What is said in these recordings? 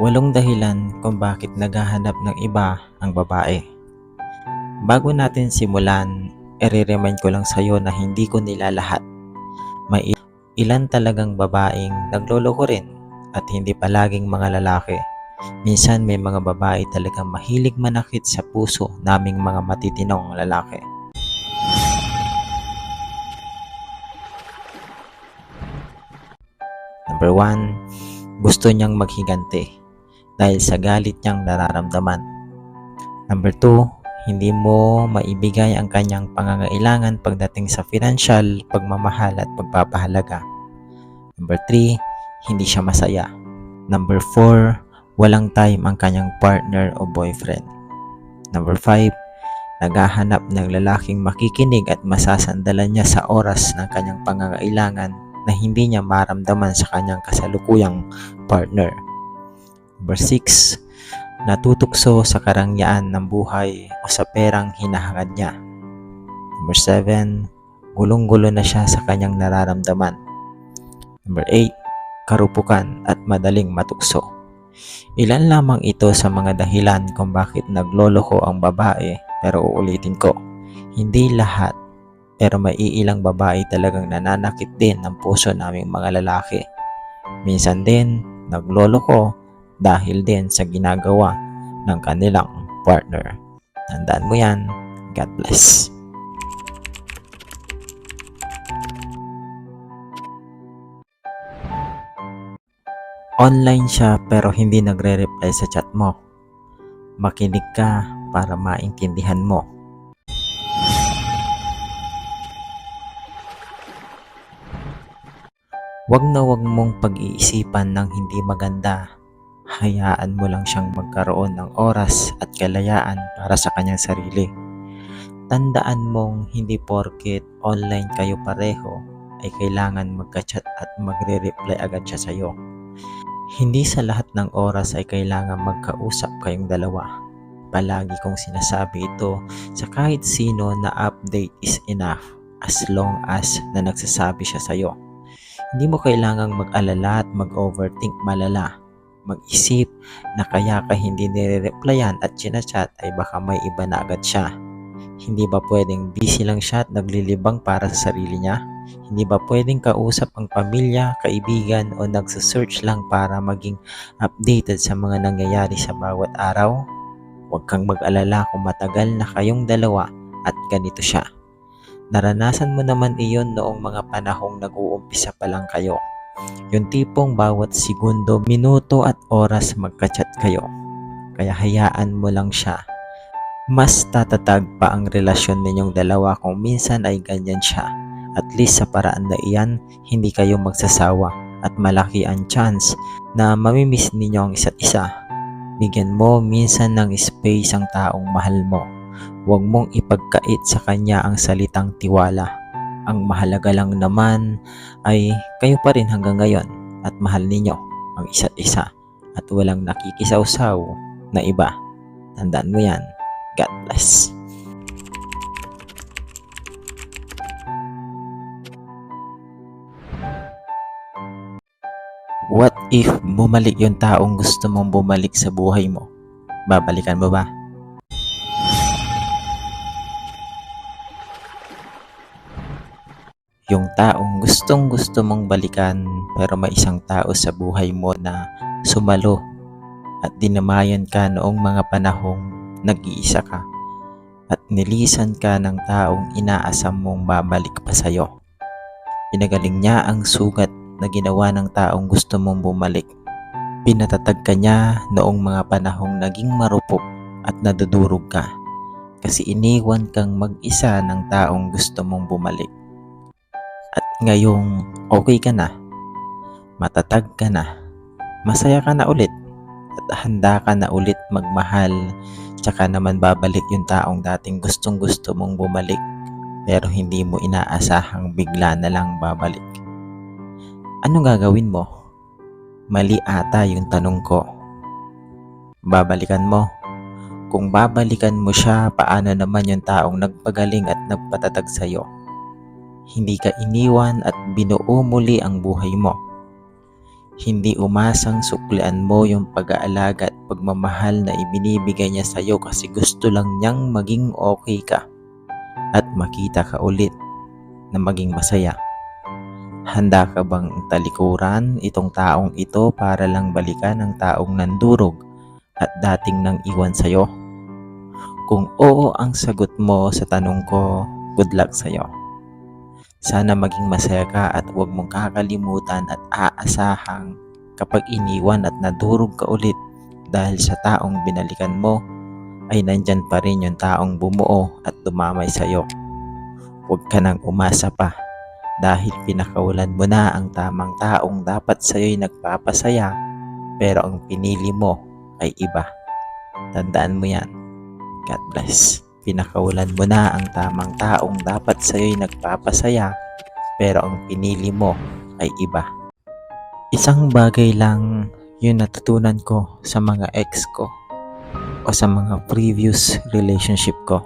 Walong dahilan kung bakit naghahanap ng iba ang babae. Bago natin simulan, i-remind ko lang sa'yo na hindi ko nilalahat. May i- ilan talagang babaeng nagloloko rin at hindi palaging mga lalaki. Minsan may mga babae talagang mahilig manakit sa puso naming mga matitinong lalaki. Number one, gusto niyang maghiganti dahil sa galit niyang nararamdaman. Number two, hindi mo maibigay ang kanyang pangangailangan pagdating sa financial, pagmamahal at pagpapahalaga. Number three, hindi siya masaya. Number four, walang time ang kanyang partner o boyfriend. Number five, naghahanap ng lalaking makikinig at masasandalan niya sa oras ng kanyang pangangailangan na hindi niya maramdaman sa kanyang kasalukuyang partner. Number 6, natutukso sa karangyaan ng buhay o sa perang hinahangad niya. Number 7, gulong-gulo na siya sa kanyang nararamdaman. Number 8, karupukan at madaling matukso. Ilan lamang ito sa mga dahilan kung bakit nagloloko ang babae pero uulitin ko, hindi lahat pero may iilang babae talagang nananakit din ng puso naming mga lalaki. Minsan din, nagloloko dahil din sa ginagawa ng kanilang partner. Tandaan mo yan. God bless. Online siya pero hindi nagre-reply sa chat mo. Makinig ka para maintindihan mo. Huwag na huwag mong pag-iisipan ng hindi maganda. Hayaan mo lang siyang magkaroon ng oras at kalayaan para sa kanyang sarili. Tandaan mong hindi porket online kayo pareho ay kailangan magka-chat at magre-reply agad siya sa'yo. Hindi sa lahat ng oras ay kailangan magkausap kayong dalawa. Palagi kong sinasabi ito sa kahit sino na update is enough as long as na nagsasabi siya sa'yo. Hindi mo kailangang mag-alala at mag-overthink malala. Mag-isip na kaya ka hindi nire-replyan at chinachat ay baka may iba na agad siya. Hindi ba pwedeng busy lang siya at naglilibang para sa sarili niya? Hindi ba pwedeng kausap ang pamilya, kaibigan o nagsasearch lang para maging updated sa mga nangyayari sa bawat araw? Huwag kang mag-alala kung matagal na kayong dalawa at ganito siya. Naranasan mo naman iyon noong mga panahong nag-uumpisa pa lang kayo. Yung tipong bawat segundo, minuto at oras magka-chat kayo. Kaya hayaan mo lang siya. Mas tatatag pa ang relasyon ninyong dalawa kung minsan ay ganyan siya. At least sa paraan na iyan, hindi kayo magsasawa at malaki ang chance na mamimiss ninyo ang isa't isa. Bigyan mo minsan ng space ang taong mahal mo. Huwag mong ipagkait sa kanya ang salitang tiwala. Ang mahalaga lang naman ay kayo pa rin hanggang ngayon at mahal ninyo ang isa't isa at walang nakikisawsaw na iba. Tandaan mo yan. God bless. What if bumalik yung taong gusto mong bumalik sa buhay mo? Babalikan mo ba? Yung taong gustong gusto mong balikan pero may isang tao sa buhay mo na sumalo at dinamayan ka noong mga panahong nag-iisa ka at nilisan ka ng taong inaasam mong babalik pa sa'yo. Pinagaling niya ang sugat na ginawa ng taong gusto mong bumalik. Pinatatag ka niya noong mga panahong naging marupok at nadudurog ka kasi iniwan kang mag-isa ng taong gusto mong bumalik. Ngayong okay ka na, matatag ka na, masaya ka na ulit at handa ka na ulit magmahal tsaka naman babalik yung taong dating gustong gusto mong bumalik pero hindi mo inaasahang bigla na lang babalik. Anong gagawin mo? Mali ata yung tanong ko. Babalikan mo? Kung babalikan mo siya, paano naman yung taong nagpagaling at nagpatatag sa'yo? Hindi ka iniwan at binuo muli ang buhay mo. Hindi umasang suklian mo yung pag-aalaga at pagmamahal na ibinibigay niya sa'yo kasi gusto lang niyang maging okay ka at makita ka ulit na maging masaya. Handa ka bang talikuran itong taong ito para lang balikan ang taong nandurog at dating nang iwan sa'yo? Kung oo ang sagot mo sa tanong ko, good luck sa'yo. Sana maging masaya ka at huwag mong kakalimutan at aasahang kapag iniwan at nadurog ka ulit dahil sa taong binalikan mo ay nandyan pa rin yung taong bumuo at dumamay sa'yo. Huwag ka nang umasa pa dahil pinakawalan mo na ang tamang taong dapat sa'yo'y nagpapasaya pero ang pinili mo ay iba. Tandaan mo yan. God bless. Pinakawalan mo na ang tamang taong dapat sa'yo'y nagpapasaya pero ang pinili mo ay iba. Isang bagay lang yung natutunan ko sa mga ex ko o sa mga previous relationship ko.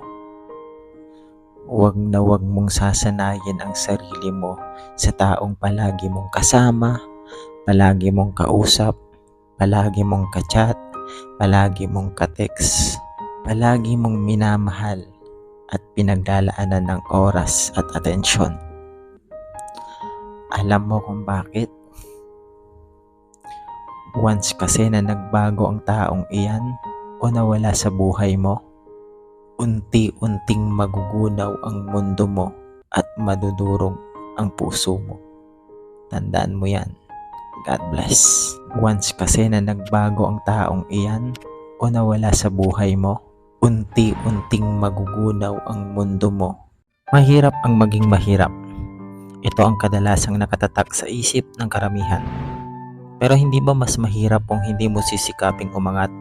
Huwag na huwag mong sasanayin ang sarili mo sa taong palagi mong kasama, palagi mong kausap, palagi mong kachat, palagi mong katext, palagi mong minamahal at pinaglalaanan ng oras at atensyon. Alam mo kung bakit? Once kasi na nagbago ang taong iyan o nawala sa buhay mo, unti-unting magugunaw ang mundo mo at madudurog ang puso mo. Tandaan mo yan. God bless. Once kasi na nagbago ang taong iyan o nawala sa buhay mo, unti-unting magugunaw ang mundo mo. Mahirap ang maging mahirap. Ito ang kadalasang nakatatak sa isip ng karamihan. Pero hindi ba mas mahirap kung hindi mo sisikaping umangat?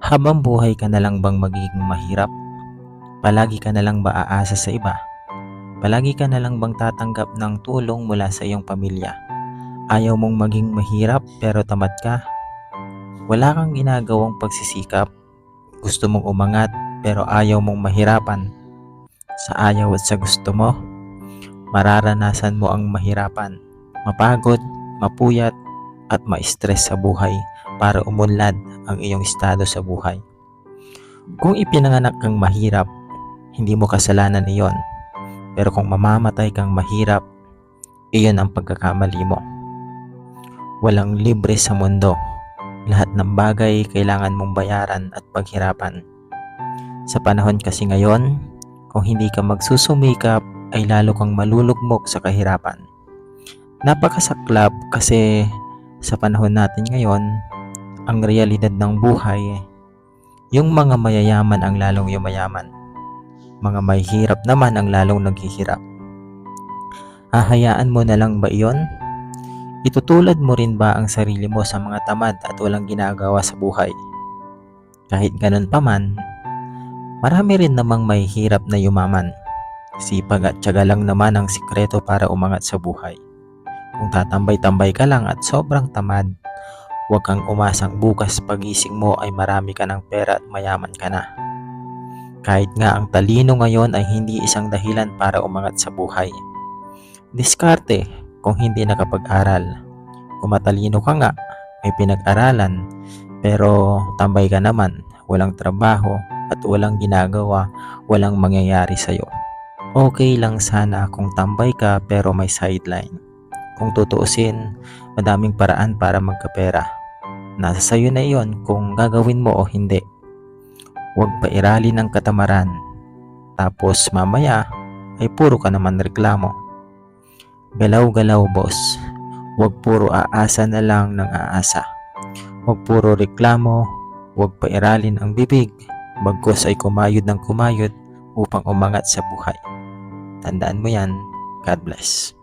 Habang buhay ka na lang bang magiging mahirap? Palagi ka na lang ba aasa sa iba? Palagi ka na lang bang tatanggap ng tulong mula sa iyong pamilya? Ayaw mong maging mahirap pero tamad ka? Wala kang ginagawang pagsisikap? Gusto mong umangat pero ayaw mong mahirapan? Sa ayaw at sa gusto mo, mararanasan mo ang mahirapan, mapagod, mapuyat at ma-stress sa buhay para umunlad ang iyong estado sa buhay. Kung ipinanganak kang mahirap, hindi mo kasalanan iyon. Pero kung mamamatay kang mahirap, iyon ang pagkakamali mo. Walang libre sa mundo. Lahat ng bagay kailangan mong bayaran at paghirapan. Sa panahon kasi ngayon, kung hindi ka magsusumikap, ay lalo kang malulugmok sa kahirapan. Napakasaklap kasi sa panahon natin ngayon, ang realidad ng buhay, yung mga mayayaman ang lalong yumayaman. Mga may hirap naman ang lalong naghihirap. Hahayaan mo na lang ba iyon? Itutulad mo rin ba ang sarili mo sa mga tamad at walang ginagawa sa buhay? Kahit ganun pa man, marami rin namang may hirap na yumaman. Sipag at tiyaga lang naman ang sikreto para umangat sa buhay. Kung tatambay-tambay ka lang at sobrang tamad, huwag kang umasang bukas pagising mo ay marami ka ng pera at mayaman ka na. Kahit nga ang talino ngayon ay hindi isang dahilan para umangat sa buhay. Diskarte kung hindi nakapag-aral. Kung matalino ka nga, may pinag-aralan, pero tambay ka naman, walang trabaho at walang ginagawa, walang mangyayari sa'yo. Okay lang sana kung tambay ka pero may sideline. Kung tutuusin, madaming paraan para magkapera. Nasa sayo na iyon kung gagawin mo o hindi. Huwag pairali ng katamaran. Tapos mamaya ay puro ka naman reklamo. Galaw-galaw boss. Huwag puro aasa na lang ng aasa. Huwag puro reklamo. Huwag pairalin ang bibig. Bagkos ay kumayod ng kumayod upang umangat sa buhay. Tandaan mo yan. God bless.